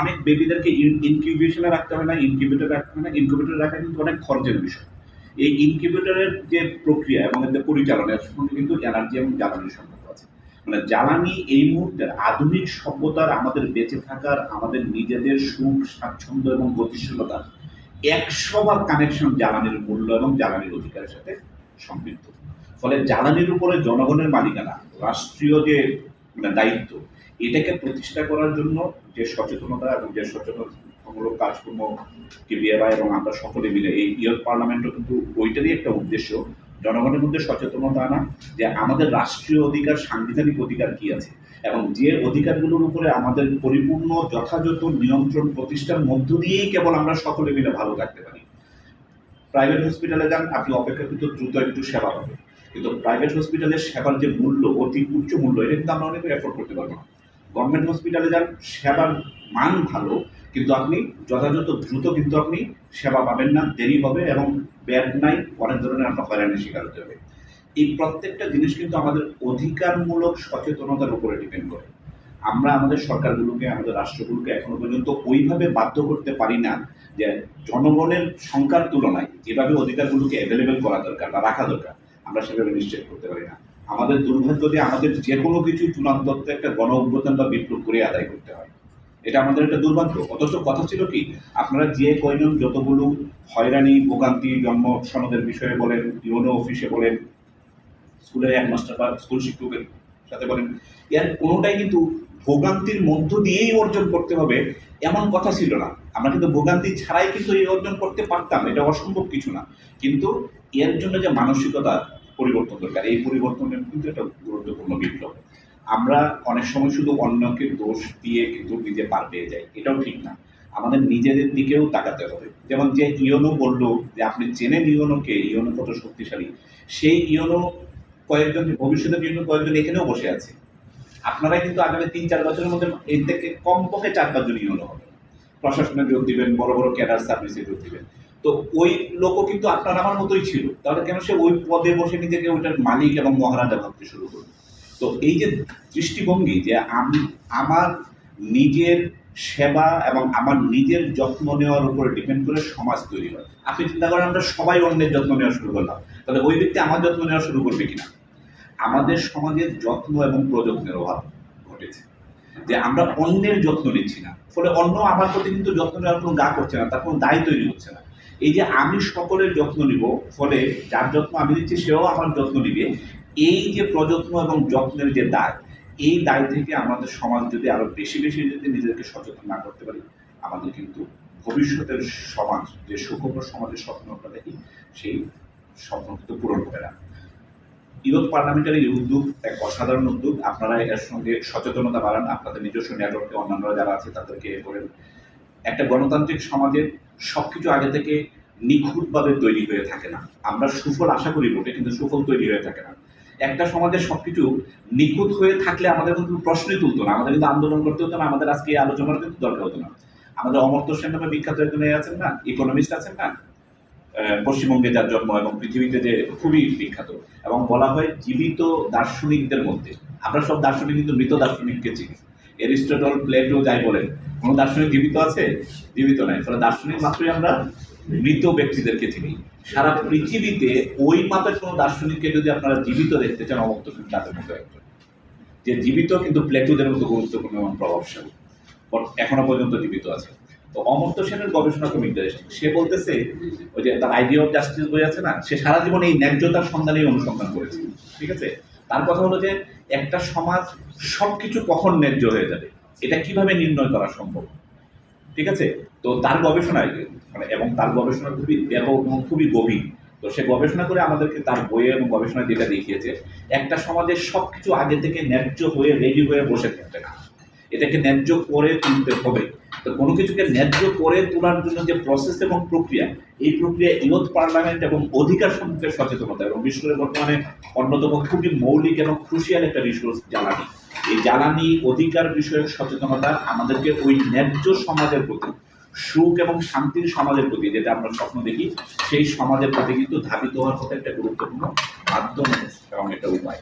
অনেক বেবিদেরকে ইনকিউবেশনে রাখতে হয় না ইনকিউবেটর রাখতে হয় না ইনকিউবেটর রাখা কিন্তু অনেক খরচের বিষয়। এই ইনকিউবেটরের যে প্রক্রিয়া এবং এদের পরিচালনার সঙ্গে কিন্তু এনার্জি এবং জ্বালানির সম্পর্ক আছে। মানে জ্বালানি এই মুহূর্তের আধুনিক সভ্যতার আমাদের বেঁচে থাকার, আমাদের নিজেদের সুখ, স্বাচ্ছন্দ্য এবং গতিশীলতা একশো ভাগ কানেকশন জ্বালানির মূল্য এবং জ্বালানির অধিকারের সাথে সম্পৃক্ত। ফলে জ্বালানির উপরে জনগণের মালিকানা, রাষ্ট্রীয় যে মানে দায়িত্ব এটাকে প্রতিষ্ঠা করার জন্য যে সচেতনতা এবং যে সচেতনতামূলক কাজকর্ম কেবিআই এবং আমরা সকলে মিলে, এই ইয়র পার্লামেন্টও কিন্তু ওইটারই একটা উদ্দেশ্য। জনগণের মধ্যে সচেতনতা আনা, যে আমাদের রাষ্ট্রীয় অধিকার, সাংবিধানিক অধিকার কি আছে? এবং যে অধিকারগুলোর উপরে আমাদের পরিপূর্ণ যথাযথ নিয়ন্ত্রণ প্রতিষ্ঠার মধ্য দিয়েই কেবল আমরা সকলে মিলে ভালো থাকতে পারি। প্রাইভেট হসপিটালে যান, আপনি অপেক্ষাকৃত দ্রুত একটু সেবা পাবেন। কিন্তু প্রাইভেট হসপিটালের সেবার যে মূল্য, অতি উচ্চ মূল্য, এটা কিন্তু আমরা অনেকে অ্যাফোর্ড করতে পারব না। গভর্নমেন্ট হসপিটালে যান, সেবার মান ভালো, কিন্তু আপনি যথাযথ দ্রুত কিন্তু আপনি সেবা পাবেন না, দেরি হবে এবং ব্যাড নাই, অনেক ধরনের আপনার হয়রানির শিকার হতে হবে। এই প্রত্যেকটা জিনিস কিন্তু আমাদের অধিকারমূলক সচেতনতার উপরে ডিপেন্ড করে। আমরা আমাদের সরকারগুলোকে, আমাদের রাষ্ট্রগুলোকে এখনও পর্যন্ত ওইভাবে বাধ্য করতে পারি না যে জনগণের সংখ্যার তুলনায় যেভাবে অধিকারগুলোকে অ্যাভেলেবেল করা দরকার বা রাখা দরকার, আমরা সেভাবে নিশ্চিত করতে পারি না। আমাদের দুর্ভাগ্য যে আমাদের যে কোনো কিছু চূড়ান্ত একটা গণ অভ্যুত্থান বা বিপ্লব করে আদায় করতে হয়। এটা আমাদের একটা দুর্ভাগ্য। অথচ কথা ছিল কি, আপনারা যে কয়জন যতগুলো হয়রানি, ভোগান্তি, জন্ম সনদের বিষয়ে বলেন, ইউনো অফিসে বলেন, স্কুলের হেডমাস্টার বা স্কুল শিক্ষকের সাথে বলেন, এর কোনোটাই কিন্তু ভোগান্তির মধ্য দিয়েই অর্জন করতে হবে এমন কথা ছিল না। আমরা কিন্তু ভোগান্তি ছাড়াই কিন্তু এই অর্জন করতে পারতাম, এটা অসম্ভব কিছু না। কিন্তু এর জন্য যে মানসিকতা পরিবর্তন দরকার। এই পরিবর্তনের কিন্তু একটা গুরুত্বপূর্ণ বিপ্লব। আমরা অনেক সময় শুধু অন্যকে দোষ দিয়ে কিন্তু নিজে পার পেয়ে যাই। এটাও ঠিক না। আমাদের নিজেদের দিকেও তাকাতে হবে। যেমন যে ইয়নো বলল যে আপনি চেনেন ইয়নোকে, ইয়নো কত শক্তিশালী। সেই ইয়নো কয়েকজন, ভবিষ্যতের জন্য কয়েকজন এখানেও বসে আছে। আপনারা কিন্তু আগামী তিন, চার বছরের মধ্যে এর থেকে কমপক্ষে চার পাঁচজন ইয়নো হবে। প্রশাসনে যোগ দিবেন, বড় বড় ক্যাডার সার্ভিসে যোগ দিবেন। তো ওই লোকও কিন্তু আপনার আমার মতোই ছিল। তাহলে কেন সে ওই পদে বসে নিজেকে ওইটার মালিক এবং মহারাজা ভাবতে শুরু করবে তো এই যে দৃষ্টিভঙ্গি যে আমি, আমার নিজের সেবা এবং আমার নিজের যত্ন নেওয়ার উপরে ডিপেন্ড করে সমাজ তৈরি হয়। আপনি চিন্তা করেন, আমরা সবাই অন্যের যত্ন নেওয়া শুরু করলাম। তাহলে ওই ব্যক্তি আমার যত্ন নেওয়া শুরু করবে কিনা? আমাদের সমাজের যত্ন এবং প্রযত্নের অভাব ঘটেছে। যে আমরা অন্যের যত্ন নিচ্ছি না। ফলে অন্য আমার প্রতি কিন্তু যত্ন নেওয়ার কোনো গা করছে না, তার কোনো দায় তৈরি হচ্ছে না। এই যে আমি সকলের যত্ন নিব, ফলে যার যত্ন আমি নিচ্ছি, সেও আমার যত্ন নিবে। এই যে প্রযত্ন এবং যত্নের যে দায়, এই দায় থেকে আমাদের সমাজ যদি আরও বেশি বেশি যদি নিজেদেরকে সচেতন না করতে পারি, আমাদের কিন্তু ভবিষ্যতের সমাজ, যে সুখবর সমাজের স্বপ্ন আমরা দেখি, সেই স্বপ্ন কিন্তু পূরণ হবে না। ইউরোপ পার্লামেন্টের উদ্যোগ এক অসাধারণ উদ্যোগ। আপনারা এর সঙ্গে সচেতনতা বাড়ান। আপনাদের নিজস্ব নেটওয়ার্কে অন্যান্যরা যারা আছে, তাদেরকে করেন একটা গণতান্ত্রিক সমাজের সবকিছু আগে থেকে নিখুঁতভাবে তৈরি হয়ে থাকে না। আমরা সুফল আশা করি বটে, কিন্তু সুফল তৈরি হয়ে থাকে না। একটা সমাজের সবকিছু নিখুঁত হয়ে থাকলে আমাদের কিন্তু প্রশ্নই তুলতো না। আমাদের কিন্তু আন্দোলন করতে হতো না, আমাদের আজকে এই আলোচনার কিন্তু দরকার হতো না। আমাদের অমর্ত্য সেন নামে বিখ্যাত একজন আছেন না, ইকোনমিস্ট আছেন না পশ্চিমবঙ্গে যার জন্ম এবং পৃথিবীতে যে খুবই বিখ্যাত। এবং বলা হয় জীবিত দার্শনিকদের মধ্যে। আমরা সব দার্শনিক, কিন্তু মৃত দার্শনিককে চিনি। এরিস্টটল, প্লেটো যাই বলেন কোনো দার্শনিক জীবিত আছে? জীবিত নাই। ফলে দার্শনিক মাত্রই আমরা মৃত ব্যক্তিদেরকে চিনি। সারা পৃথিবীতে ওই মাপের কোনো দার্শনিককে যদি আপনারা জীবিত দেখতে চান অমুক্ত তাদের মতো একজন। যে জীবিত কিন্তু প্লেটোদের মতো গুরুত্বপূর্ণ এবং প্রভাবশালী। এখনও পর্যন্ত জীবিত আছে। তো অমর্ত্য সেনের গবেষণা খুব ইন্টারেস্টিং সে বলতেছে, ওই যে তার আইডিয়া অফ জাস্টিস বই আছে না, সে সারা জীবন এই ন্যায্যতার সন্ধানেই অনুসন্ধান করেছে। ঠিক আছে? তার কথা হলো যে একটা সমাজ সবকিছু কখন ন্যায্য হয়ে যাবে? এটা কীভাবে নির্ণয় করা সম্ভব? ঠিক আছে? তো তার গবেষণায় মানে এবং তার গবেষণা খুবই ব্যাপক এবং খুবই গভীর। তো সে গবেষণা করে আমাদেরকে তার বইয়ে এবং গবেষণায় যেটা দেখিয়েছে, একটা সমাজের সবকিছু আগে থেকে ন্যায্য হয়ে রেডি হয়ে বসে থাকতে না। এটাকে ন্যায্য করে তুলতে হবে। তো কোনো কিছুকে ন্যায্য করে তোলার জন্য যে প্রসেস এবং প্রক্রিয়া, এই প্রক্রিয়া ইউথ পার্লামেন্ট এবং অধিকার সম্পর্কে সচেতনতা এবং বিশেষ করে বর্তমানে অন্যতম খুবই মৌলিক এবং ক্রুশিয়াল একটা রিসোর্স জ্বালানি। এই জ্বালানি অধিকার বিষয়ক সচেতনতা আমাদেরকে ওই ন্যায্য সমাজের প্রতি, সুখ এবং শান্তির সমাজের প্রতি যেটা আমরা স্বপ্ন দেখি, সেই সমাজের প্রতি কিন্তু ধাবিত হওয়ার কথা একটা গুরুত্বপূর্ণ মাধ্যম এবং একটা উপায়।